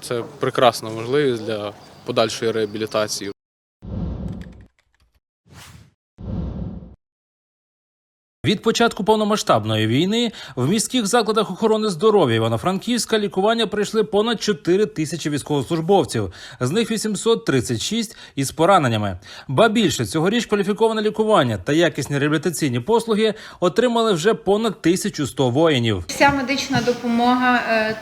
Це прекрасна можливість для подальшої реабілітації. Від початку повномасштабної війни в міських закладах охорони здоров'я Івано-Франківська лікування прийшли понад 4 тисячі військовослужбовців, з них 836 із пораненнями. Ба більше цьогоріч кваліфіковане лікування та якісні реабілітаційні послуги отримали вже понад 1100 воїнів. Вся медична допомога е,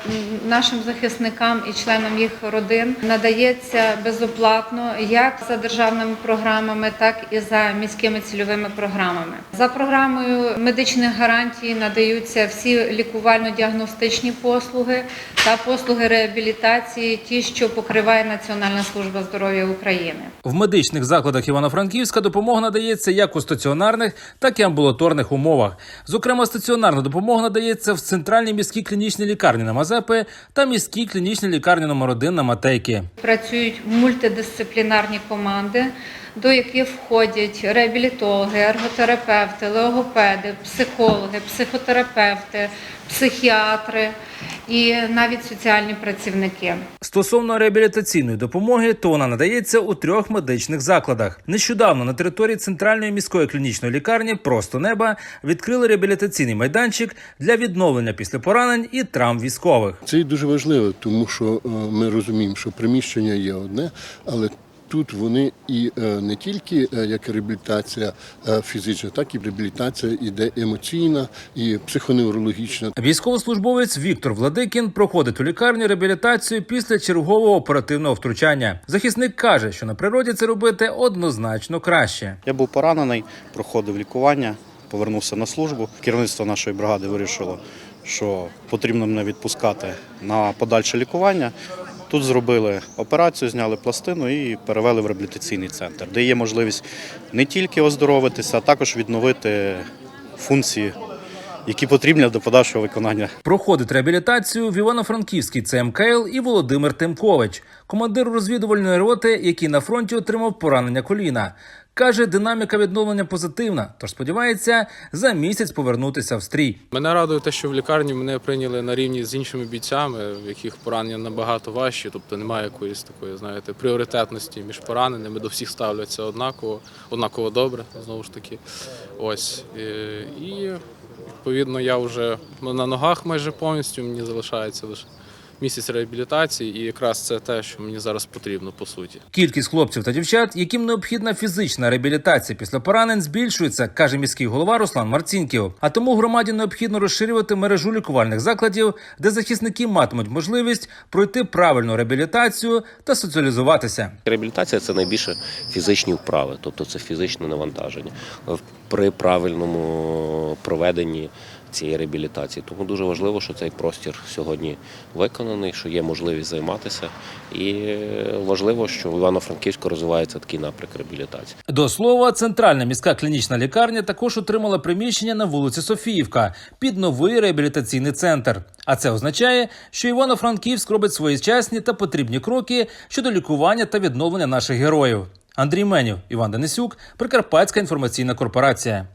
нашим захисникам і членам їх родин надається безоплатно як за державними програмами, так і за міськими цільовими програмами. За програмою медичних гарантій надаються всі лікувально-діагностичні послуги та послуги реабілітації, ті, що покриває Національна служба здоров'я України. В медичних закладах Івано-Франківська допомога надається як у стаціонарних, так і амбулаторних умовах. Зокрема, стаціонарна допомога надається в центральній міській клінічній лікарні на Мазепи та міській клінічній лікарні номер 1 на Матейки. Працюють мультидисциплінарні команди, до яких входять реабілітологи, ерготерапевти, логопеди, психологи, психотерапевти, психіатри і навіть соціальні працівники. Стосовно реабілітаційної допомоги, то вона надається у трьох медичних закладах. Нещодавно на території центральної міської клінічної лікарні просто неба відкрили реабілітаційний майданчик для відновлення після поранень і травм військових. Це дуже важливо, тому що е, ми розуміємо, що приміщення є одне, але тут вони і е, не тільки е, як реабілітація е, фізична, так і реабілітація іде емоційна і психоневрологічна. Військовослужбовець Віктор Владикін проходить у лікарні реабілітацію після чергового оперативного втручання. Захисник каже, що на природі це робити однозначно краще. Я був поранений, проходив лікування, повернувся на службу. Керівництво нашої бригади вирішило, що потрібно мене відпускати на подальше лікування. Тут зробили операцію, зняли пластину і перевели в реабілітаційний центр, де є можливість не тільки оздоровитися, а також відновити функції, які потрібні до подальшого виконання Проходить реабілітацію в Івано-Франківській ЦМКЛ і Володимир Тимкович, командир розвідувальної роти, який на фронті отримав поранення коліна. Каже, динаміка відновлення позитивна, тож сподівається за місяць повернутися в стрій. Мене радує те, що в лікарні мене прийняли на рівні з іншими бійцями, в яких поранення набагато важчі, тобто немає якоїсь такої, знаєте, пріоритетності між пораненими. До всіх ставляться однаково, однаково добре, знову ж таки. Ось і відповідно я вже на ногах майже повністю. Мені залишається лише місяць реабілітації, і якраз це те, що мені зараз потрібно по суті. Кількість хлопців та дівчат, яким необхідна фізична реабілітація після поранень, збільшується, каже міський голова Руслан Марцінків. А тому громаді необхідно розширювати мережу лікувальних закладів, де захисники матимуть можливість пройти правильну реабілітацію та соціалізуватися. Реабілітація це найбільше фізичні вправи, тобто це фізичне навантаження при правильному проведенні цієї реабілітації. Тому дуже важливо, що цей простір сьогодні виконаний, що є можливість займатися, і важливо, що в Івано-Франківську розвивається такий напрямок реабілітації. До слова, центральна міська клінічна лікарня також отримала приміщення на вулиці Софіївка під новий реабілітаційний центр. А це означає, що Івано-Франківськ робить своєчасні та потрібні кроки щодо лікування та відновлення наших героїв. Андрій Менів, Іван Денисюк, Прикарпатська інформаційна корпорація.